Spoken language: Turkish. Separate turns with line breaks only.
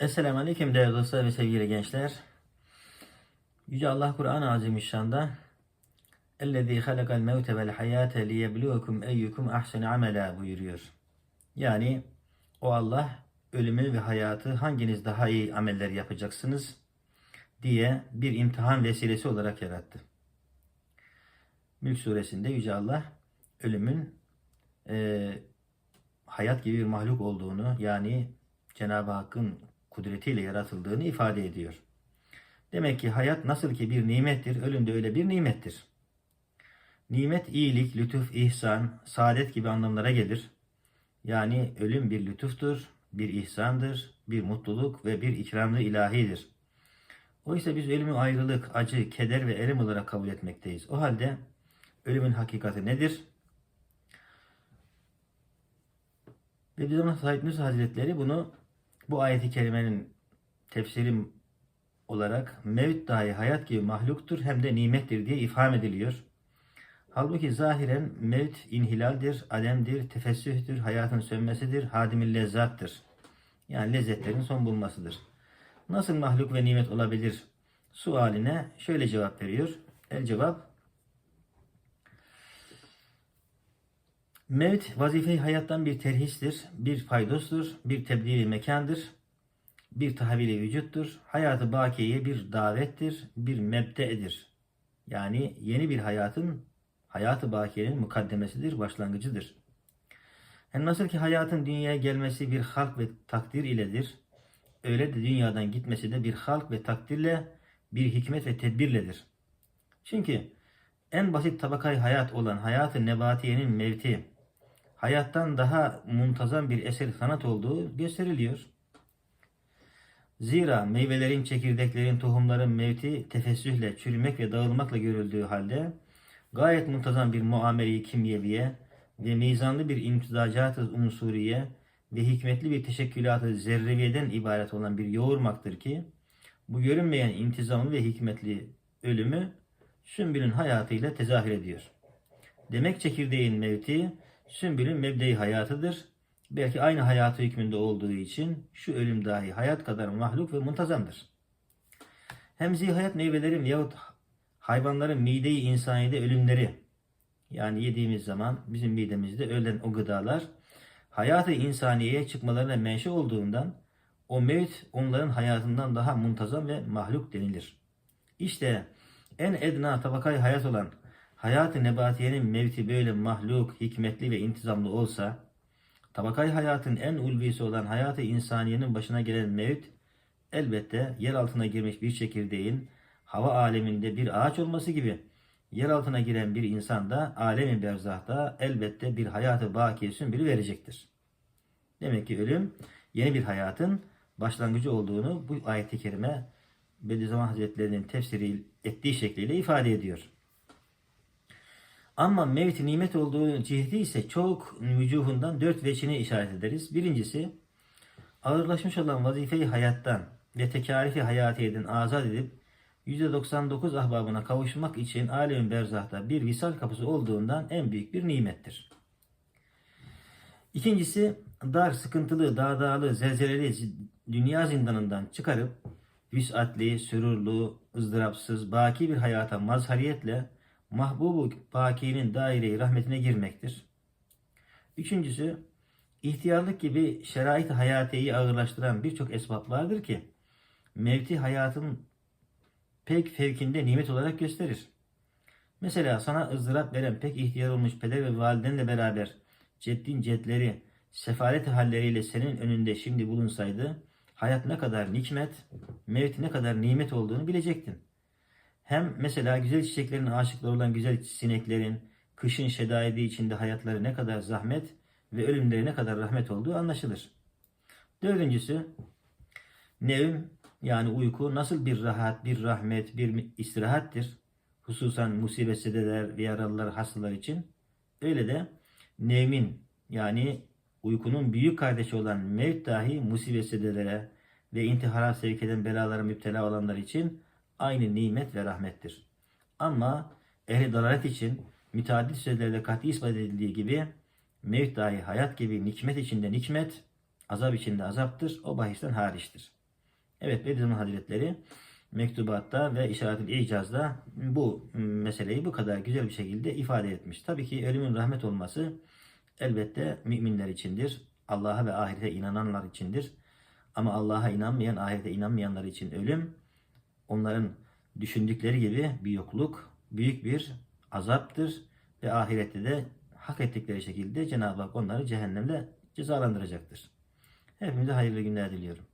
Esselamu Aleyküm değerli dostlar ve sevgili gençler. Yüce Allah Kur'an-ı Azimüşşan'da اَلَّذ۪ي خَلَقَ الْمَوْتَ وَالْحَيَاةَ لِيَبْلُوَكُمْ اَيُّكُمْ اَحْسَنُ عَمَلًا buyuruyor. Yani o Allah ölümü ve hayatı hanginiz daha iyi ameller yapacaksınız diye bir imtihan vesilesi olarak yarattı. Mülk suresinde Yüce Allah ölümün e, hayat gibi bir mahluk olduğunu yani Cenab-ı Hakk'ın kudretiyle yaratıldığını ifade ediyor. Demek ki hayat nasıl ki bir nimettir, ölüm de öyle bir nimettir. Nimet iyilik, lütuf, ihsan, saadet gibi anlamlara gelir. Yani ölüm bir lütuftur, bir ihsandır, bir mutluluk ve bir ikramlı ilahidir. Oysa biz ölümü ayrılık, acı, keder ve erim olarak kabul etmekteyiz. O halde ölümün hakikati nedir? Bizim Said Nursi Hazretleri bunu bu ayeti kerimenin tefsirim olarak mevt dahi hayat gibi mahluktur hem de nimettir diye ifham ediliyor. Halbuki zahiren mevt inhilaldir, alemdir, tefessühtür, hayatın sönmesidir, hadimil lezzattır. Yani lezzetlerin son bulmasıdır. Nasıl mahluk ve nimet olabilir? Sualine şöyle cevap veriyor. El cevap Mevt vazife hayattan bir terhistir, bir faydostur, bir tebdili mekandır, bir tahvili vücuttur. Hayatı bakiyeye bir davettir, bir mebdeedir. Yani yeni bir hayatın, hayatı bakiyenin mukaddemesidir, başlangıcıdır. Hem nasıl ki hayatın dünyaya gelmesi bir halk ve takdir iledir, öyle de dünyadan gitmesi de bir halk ve takdirle, bir hikmet ve tedbirledir. Çünkü en basit tabakayı hayat olan hayatı nebatiyenin mevti, hayattan daha muntazam bir eser sanat olduğu gösteriliyor. Zira meyvelerin, çekirdeklerin, tohumların mevti tefessühle, çürümek ve dağılmakla görüldüğü halde gayet muntazam bir muamele-i kimyeviye ve mizanlı bir imtizacat-ı unsuriye ve hikmetli bir teşekkülat-ı zerreviyeden ibaret olan bir yoğurmaktır ki bu görünmeyen intizamlı ve hikmetli ölümü sümbülün hayatıyla tezahür ediyor. Demek çekirdeğin mevti sümbülün mebdeyi hayatıdır. Belki aynı hayatı hükmünde olduğu için şu ölüm dahi hayat kadar mahluk ve muntazamdır. Hem zihayat meyvelerin yahut hayvanların mideyi insaniyede ölümleri yani yediğimiz zaman bizim midemizde ölen o gıdalar hayatı insaniyeye çıkmalarına menşe olduğundan o mevt onların hayatından daha muntazam ve mahluk denilir. İşte en edna tabakayı hayat olan hayat-ı nebatiyenin mevti böyle mahluk, hikmetli ve intizamlı olsa, tabakay hayatın en ulvisi olan hayatı insaniyenin başına gelen mevt, elbette yer altına girmiş bir çekirdeğin hava aleminde bir ağaç olması gibi, yer altına giren bir insan da alemi berzahta elbette bir hayatı bakiye sümbülü verecektir. Demek ki ölüm yeni bir hayatın başlangıcı olduğunu bu ayet-i kerime Bediüzzaman Hazretleri'nin tefsiri ettiği şekliyle ifade ediyor. Ama mevt nimet olduğu ciheti ise çok vücuhundan dört veçine işaret ederiz. Birincisi ağırlaşmış olan vazifeyi hayattan ve tekarifi hayatiyeden azat edip %99 ahbabına kavuşmak için alem berzahta bir visal kapısı olduğundan en büyük bir nimettir. İkincisi dar, sıkıntılı, dağdağlı, zelzeleli dünya zindanından çıkarıp vüsatli, sürurlu, ızdırapsız, baki bir hayata mazhariyetle mahbubu bakinin daire rahmetine girmektir. Üçüncüsü, ihtiyarlık gibi şerait hayatiyi ağırlaştıran birçok esbab vardır ki, mevti hayatın pek fevkinde nimet olarak gösterir. Mesela sana ızdırap veren pek ihtiyar olmuş peder ve validenle beraber ceddin cedleri, sefalet halleriyle senin önünde şimdi bulunsaydı, hayat ne kadar nikmet, mevt ne kadar nimet olduğunu bilecektin. Hem mesela güzel çiçeklerin aşıkları olan güzel sineklerin kışın şedaidi içinde hayatları ne kadar zahmet ve ölümleri ne kadar rahmet olduğu anlaşılır. Dördüncüsü nevm yani uyku nasıl bir rahat, bir rahmet, bir istirahattir. Hususan musibet sedeler ve yaralılar, hastalar için. Öyle de nevmin yani uykunun büyük kardeşi olan mevt dahi musibet sedelere ve intihara sevk eden belalara müptela olanlar için aynı nimet ve rahmettir. Ama ehli dalalet için müteaddit sözlerde kat'i ispat edildiği gibi mevt dahi hayat gibi nikmet içinde nikmet, azap içinde azaptır. O bahisten hariçtir. Evet Bediüzzaman Hazretleri mektubatta ve işaret-ül icazda bu meseleyi bu kadar güzel bir şekilde ifade etmiş. Tabii ki ölümün rahmet olması elbette müminler içindir. Allah'a ve ahirete inananlar içindir. Ama Allah'a inanmayan, ahirete inanmayanlar için ölüm onların düşündükleri gibi bir yokluk, büyük bir azaptır ve ahirette de hak ettikleri şekilde Cenab-ı Hak onları cehennemde cezalandıracaktır. Hepinize hayırlı günler diliyorum.